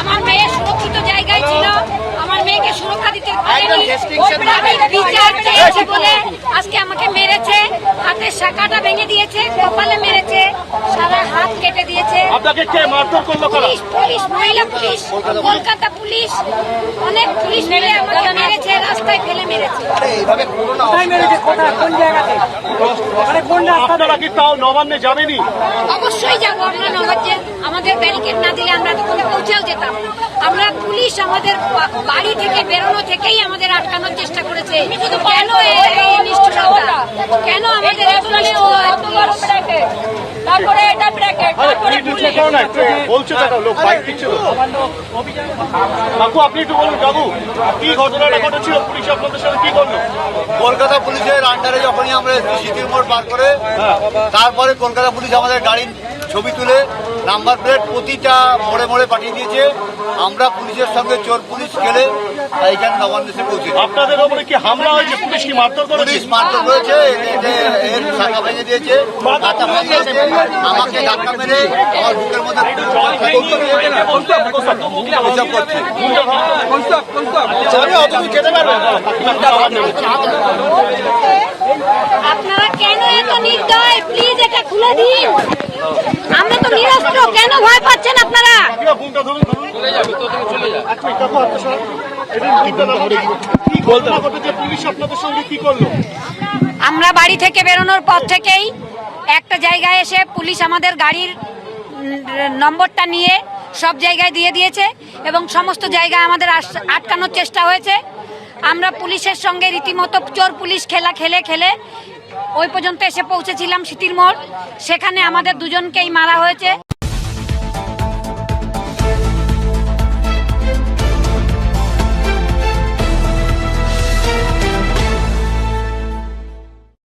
আমার মেয়ে সুরক্ষিত জায়গায় ছিল। আমার মেয়েকে সুরক্ষা দিতে পারেনি। বিচার চেয়েছি বলে আজকে আমাকে মেরেছে। হাতের শাখাটা ভেঙে দিয়েছে কপালে মেরেছে সারা হাত কেটে দিয়েছে। আপনাকে কে মারধর করল পুলিশ পুলিশ মহিলা পুলিশ কলকাতা পুলিশ অনেক পুলিশ মিলে আমাকে মেরেছে রাস্তায় ফেলে মেরেছে। আপনারা কি তাও নবান্নে যাবেনি? অবশ্যই যাব আমরা আমাদের ব্যারিকেড না দিলে আমরা তখন পৌঁছেও যেতাম। আমরা পুলিশ আমাদের বাড়ি থেকে বেরোনো থেকেই আমাদের আটকানোর চেষ্টা করেছে। কেন এই- এই নিষ্ঠুরতা? কেন আমাদের তারপরে এটা ব্র্যাকেট আরে একটু চেক করো না একটু বলছে লোক বাইক দিচ্ছিল কাকু আপনি একটু বলুন কাকু কি ঘটনাটা ঘটেছিল? পুলিশ আপনাদের সাথে কি করল? কলকাতা পুলিশের আন্ডারে যখনই আমরা সিটির মোড় পার করে হ্যাঁ। তারপরে কলকাতা পুলিশ আমাদের গাড়ির ছবি তুলে নাম্বার প্লেট প্রতিটা মোড়ে মোড়ে পাঠিয়ে দিয়েছে। আমরা পুলিশের সঙ্গে চোর পুলিশ খেলে এইখানে নবান্ন এসে পৌঁছে আপনাদের ওপরে কি হামলা হয়েছে? পুলিশ কি মারধর করেছে? পুলিশ মারধর করেছে এর শাখা ভেঙে দিয়েছে মাথা ভেঙে দিয়েছে। আমাকে ধাক্কা মেরে আমার বুকের মধ্যে পারবেন আপনারা কেন এত নির্দয়? প্লিজ এটা খুলে দিন। নিরস্ত্র কেন ভয় পাচ্ছেন আপনারা? আমরা বাড়ি থেকে বেরোনোর পর থেকেই একটা জায়গায় এসে পুলিশ আমাদের গাড়ির নম্বরটা নিয়ে সব জায়গায় দিয়ে দিয়েছে এবং সমস্ত জায়গায় আমাদের আটকানোর চেষ্টা হয়েছে। আমরা পুলিশের সঙ্গে রীতিমতো চোর পুলিশ খেলা খেলে খেলে ওই পর্যন্ত এসে পৌঁছেছিলাম সিটির মোড়। সেখানে আমাদের দুজনকেই মারা হয়েছে।